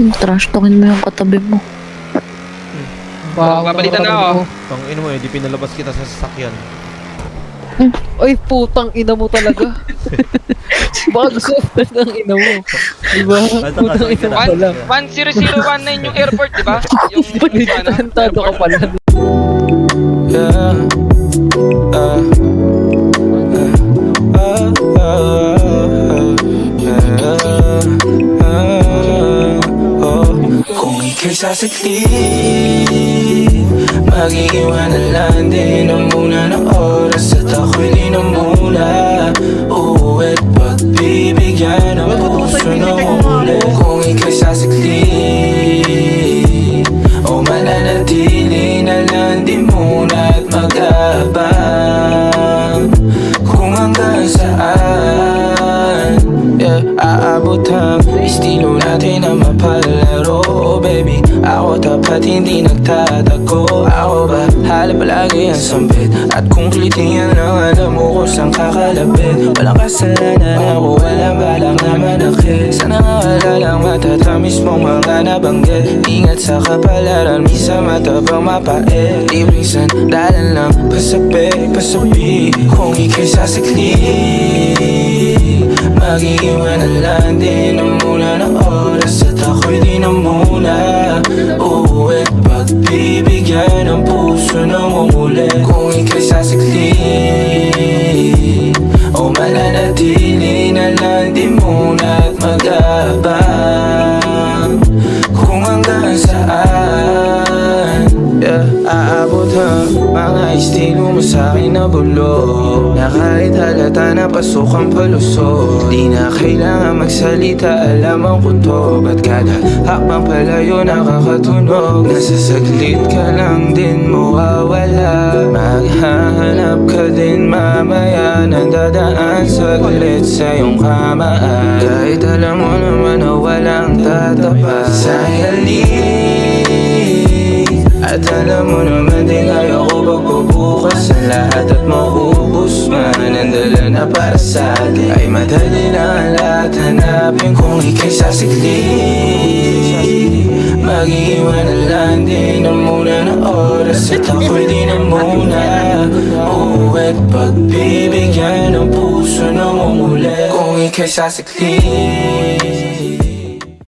Yung trash talkin mo yung katabi mo. Bago Papalitan na ako. Tang ino mo eh, di pinalabas kita sa sasakyan. Ay, putang ina mo talaga. Bago ng ina mo. Diba? Putang ina mo pala. 10019 yung airport, di ba? Yung ano? Tarantado ka pala. Yeah. Kung ika'y sasakli Mag-iiwan na lang din ang muna ng oras. At ako'y di na muna Uuwi't pagbibigyan ng puso ng uli Kung ika'y sasakli O mananatili na lang di muna at mag-aabang Kung hanggang saan yeah, Aabot ang estilo natin oh, Baby, tapat hindi nagtatago? Ako ba? Hala palagi ang sambit. At kung klitiyan lang alam mo kung saan kakalapit. Walang kasalanan ako, walang balak na manakit. Sana nga wala lang matatamis mong mga nabanggit. Ingat sa kapalaran, misa matabang mapait. Libreng sandalan lang, pasabi, pasabi Kung ika'y sasakli Mag-iiwan na lang din ang sasakli O mananatili na lang di muna mga estilo mo sa'kin na bulok Na kahit halata na pasok ang palusot. Di na kailangan magsalita, alam ang kutob At kada hakbang palayo nakakatunog. Nasa saglit ka lang din mawawala. Maghahanap ka din mamaya Nandadaan saglit sa iyong kamaan. Kahit alam mo naman na walang tatapat. Sa halik At alam mo dala na para sa atin. Ay madali na ang lahat. Hanapin Kung ika'y sasikli Mag-iiwan na lang din ang muna ng oras. At ako'y di na muna Uuwi't. Pagbibigyan ng puso ng umuli. Kung ika'y sasikli